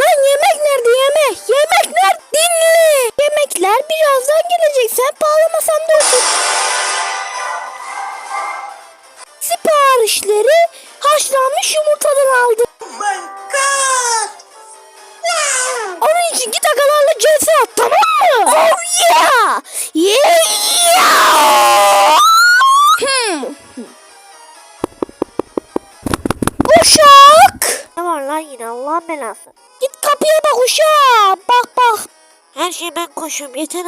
Lan yemek nerede yemek? Yemek nerede? Dinle. Yemekler birazdan gelecek. Sen bağlamasan da olur. Siparişleri haşlanmış yumurtadan aldım. Git kapıya bak uşağım. Bak bak. Her şeyi ben koşuyorum yeter.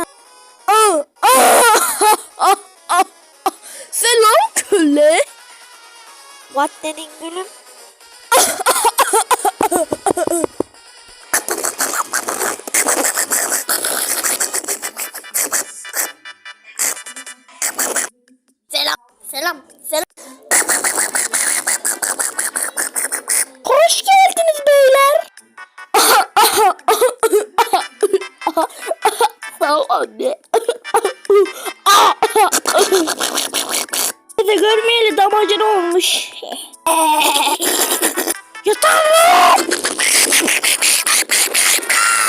Aa, aa. Selam köle. What dedin gülüm? Selam. Selam. Selam. Hoş geldiniz Sağ ol anne. Bize görmeyeli damacana olmuş. Yeter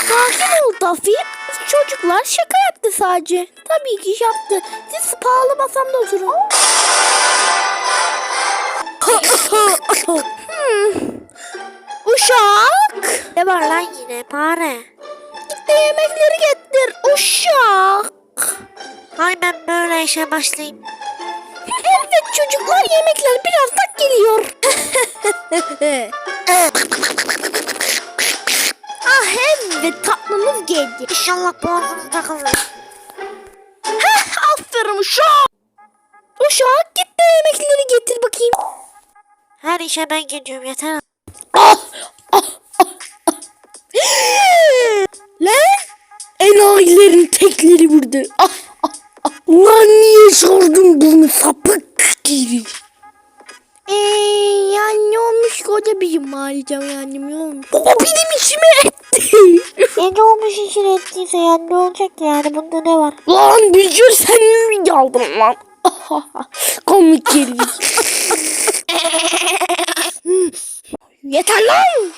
Sakin ol Daffy. Çocuklar şaka yaptı sadece. Tabii ki yaptı. Siz pahalı masamda oturun. Hmm. Uşak. Ne var lan yine fare? De yemekleri getir. Uşak. Hay ben böyle işe başlayayım. Evet çocuklar yemekler birazdan geliyor. ah evet tatlınız geldi. İnşallah boğazınızda kalır. Heh, aferin uşak. Uşak git de yemekleri getir bakayım. Her işe ben geliyorum yeter. Ah, ah, ah. Lan enayilerin tekleri burada. Ah, ah, ah. Lan niye sordun bunu sapık diri? Eee yani ne olmuş koca bir mağaracağım yani ne olmuş? O benim işime etti. E ne olmuş işin ettiyse yani ne olacak yani bunda ne var? lan Bücür sen mi aldın lan? Komik geri. Yeter lan.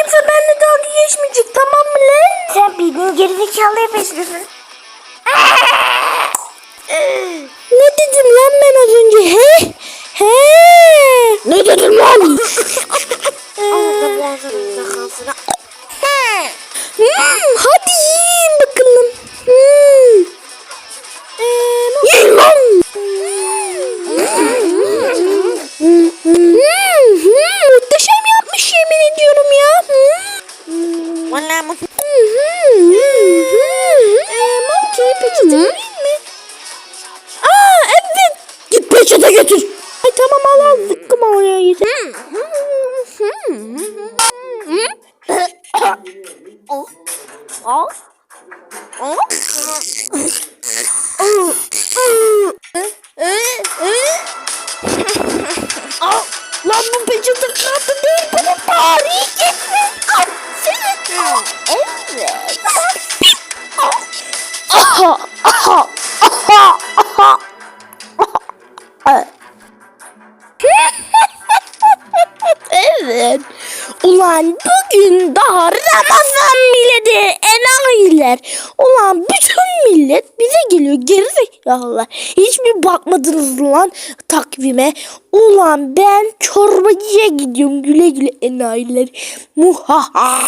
Kimse benimle dalga geçmeyecek tamam mı lan? Sen bildiğin gerizekalı yapıyorsun. Ne dedim lan ben az önce he? He? Ne dedim lan? Kalsın. Git peçete götür. Ay tamam al al zıkkım oraya yeter. Bugün daha Ramazan değil enayiler. Ulan bütün millet bize geliyor gerizekalılar. Hiç mi bakmadınız lan takvime? Ulan ben çorbacıya gidiyorum güle güle enayiler. Muhaha.